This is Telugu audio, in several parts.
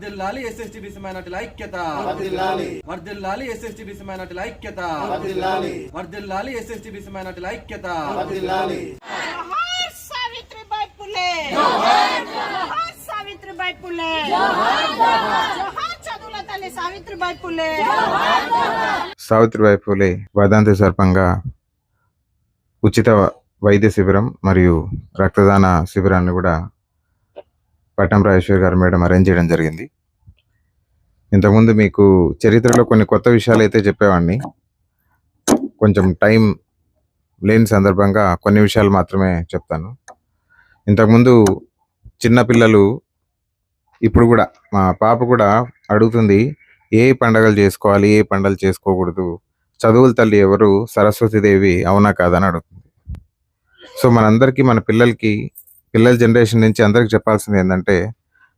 వర్దిల్లాలి ఎస్ఎస్టీ బీసీ మైనార్టీల ఐక్యత. వర్దిల్లాలి. ఎస్ఎస్టీ బీసీ మైనార్టీల ఐక్యత. వర్దిల్లాలి. ఎస్ఎస్టీ బీసీ మైనార్టీల ఐక్యత. సావిత్రిబాయి పూలే సావిత్రిబాయి సర్పంగా ఉచిత వైద్య శిబిరం మరియు రక్తదాన శిబిరాన్ని కూడా పట్టం రాజేశ్వరి గారు మేడం అరేంజ్ చేయడం జరిగింది. ఇంతకుముందు మీకు చరిత్రలో కొన్ని కొత్త విషయాలు అయితే చెప్పేవాడిని. కొంచెం టైం లేని సందర్భంగా కొన్ని విషయాలు మాత్రమే చెప్తాను. ఇంతకుముందు చిన్న పిల్లలు ఇప్పుడు కూడా మా పాప కూడా అడుగుతుంది ఏ పండగలు చేసుకోవాలి ఏ పండగలు చేసుకోకూడదు చదువుల తల్లి ఎవరు సరస్వతీదేవి అవునా కాదని అడుగుతుంది. సో మనందరికీ మన పిల్లలకి పిల్లల జనరేషన్ నుంచి అందరికి చెప్పాల్సింది ఏంటంటే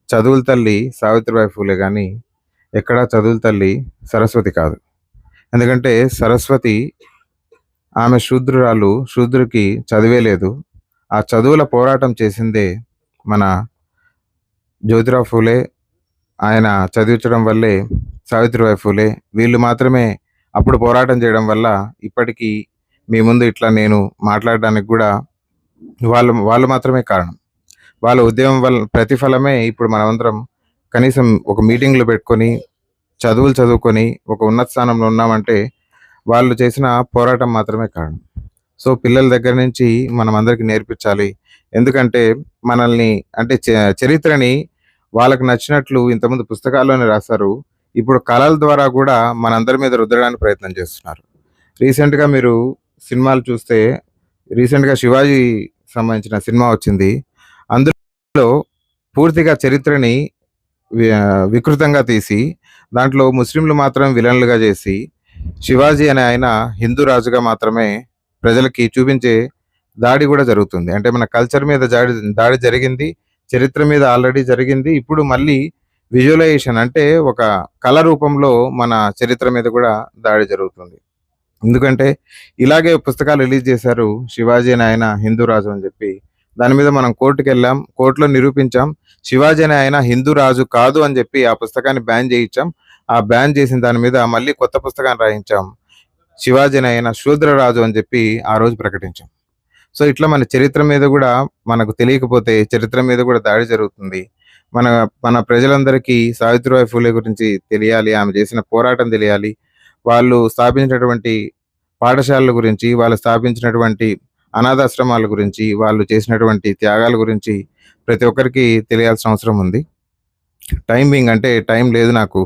చదువుల తల్లి సావిత్రిబాయి ఫూలే కానీ ఎక్కడా చదువుల తల్లి సరస్వతి కాదు. ఎందుకంటే సరస్వతి ఆమె శూద్రురాలు శూద్రుకి చదివే లేదు. ఆ చదువుల పోరాటం చేసిందే మన జ్యోతిరావు ఫూలే. ఆయన చదివించడం వల్లే సావిత్రిబాయి ఫూలే. వీళ్ళు మాత్రమే అప్పుడు పోరాటం చేయడం వల్ల ఇప్పటికీ మీ ముందు ఇట్లా నేను మాట్లాడడానికి కూడా వాళ్ళు వాళ్ళు మాత్రమే కారణం. వాళ్ళ ఉద్యమం వల్ల ప్రతిఫలమే ఇప్పుడు మనమందరం కనీసం ఒక మీటింగ్లు పెట్టుకొని చదువులు చదువుకొని ఒక ఉన్నత స్థానంలో ఉన్నామంటే వాళ్ళు చేసిన పోరాటం మాత్రమే కారణం. సో పిల్లల దగ్గర నుంచి మనం అందరికీ నేర్పించాలి. ఎందుకంటే మనల్ని అంటే చ- చరిత్రని వాళ్ళకు నచ్చినట్లు ఇంతకుముందు పుస్తకాల్లోనే రాశారు. ఇప్పుడు కళల ద్వారా కూడా మనందరి మీద రుద్దడానికి ప్రయత్నం చేస్తున్నారు. రీసెంట్గా మీరు సినిమాలు చూస్తే రీసెంట్గా శివాజీ సంబంధించిన సినిమా వచ్చింది. అందులో పూర్తిగా చరిత్రని వికృతంగా తీసి దాంట్లో ముస్లింలు మాత్రం విలన్లుగా చేసి శివాజీ అనే ఆయన హిందూ రాజుగా మాత్రమే ప్రజలకి చూపించే దాడి కూడా జరుగుతుంది. అంటే మన కల్చర్ మీద దాడి దాడి జరిగింది చరిత్ర మీద ఆల్రెడీ జరిగింది. ఇప్పుడు మళ్ళీ విజువలైజేషన్ అంటే ఒక కళ రూపంలో మన చరిత్ర మీద కూడా దాడి జరుగుతుంది. ఎందుకంటే ఇలాగే పుస్తకాలు రిలీజ్ చేశారు శివాజీ అని ఆయన హిందూ రాజు అని చెప్పి. దాని మీద మనం కోర్టుకు వెళ్ళాం కోర్టులో నిరూపించాం శివాజీ అని ఆయన హిందూ రాజు కాదు అని చెప్పి ఆ పుస్తకాన్ని బ్యాన్ చేయించాం. ఆ బ్యాన్ చేసిన దాని మీద మళ్ళీ కొత్త పుస్తకాన్ని రాయించాం. శివాజీ అని ఆయన శూద్ర రాజు అని చెప్పి ఆ రోజు ప్రకటించాం. సో ఇట్లా మన చరిత్ర మీద కూడా మనకు తెలియకపోతే చరిత్ర మీద కూడా దాడి జరుగుతుంది. మన మన ప్రజలందరికీ సావిత్రిబాయి ఫూలే గురించి తెలియాలి ఆమె చేసిన పోరాటం తెలియాలి వాళ్ళు స్థాపించినటువంటి పాఠశాలల గురించి వాళ్ళు స్థాపించినటువంటి అనాథాశ్రమాల గురించి వాళ్ళు చేసినటువంటి త్యాగాల గురించి ప్రతి ఒక్కరికి తెలియాల్సిన అవసరం ఉంది. టైమింగ్ అంటే టైం లేదు నాకు.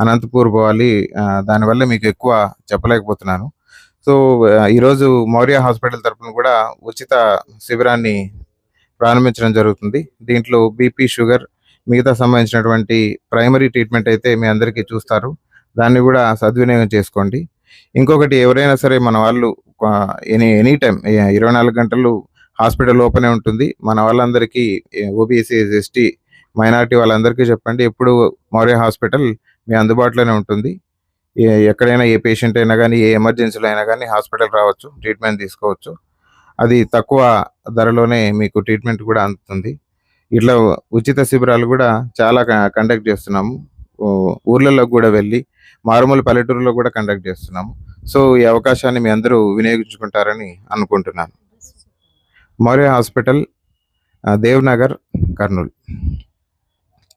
అనంతపూర్ పోవాలి. దానివల్ల మీకు ఎక్కువ చెప్పలేకపోతున్నాను. సో ఈరోజు మౌర్య హాస్పిటల్ తరపున కూడా ఉచిత శిబిరాన్ని ప్రారంభించడం జరుగుతుంది. దీంట్లో బీపీ షుగర్ మిగతా సంబంధించినటువంటి ప్రైమరీ ట్రీట్మెంట్ అయితే మీ అందరికీ చూస్తారు. దాన్ని కూడా సద్వినియోగం చేసుకోండి. ఇంకొకటి ఎవరైనా సరే మన వాళ్ళు ఎనీ ఎనీ టైం ఇరవై నాలుగు గంటలు హాస్పిటల్ ఓపెనే ఉంటుంది. మన వాళ్ళందరికీ ఓబీసీ ఎస్టీ మైనారిటీ వాళ్ళందరికీ చెప్పండి. ఎప్పుడు మౌర్య హాస్పిటల్ మీ అందుబాటులోనే ఉంటుంది. ఎక్కడైనా ఏ పేషెంట్ అయినా కానీ ఏ ఎమర్జెన్సీలో అయినా కానీ హాస్పిటల్ రావచ్చు ట్రీట్మెంట్ తీసుకోవచ్చు. అది తక్కువ ధరలోనే మీకు ట్రీట్మెంట్ కూడా అందుతుంది. ఇట్లా ఉచిత శిబిరాలు కూడా చాలా కండక్ట్ చేస్తున్నాము. ఊర్లలో కూడా వెళ్ళి మారుమూల పల్లెటూరులో కూడా కండక్ట్ చేస్తున్నాము. సో ఈ అవకాశాన్ని మీ అందరూ వినియోగించుకుంటారని అనుకుంటున్నాను. మౌర్య హాస్పిటల్ దేవ్నగర్ కర్నూలు.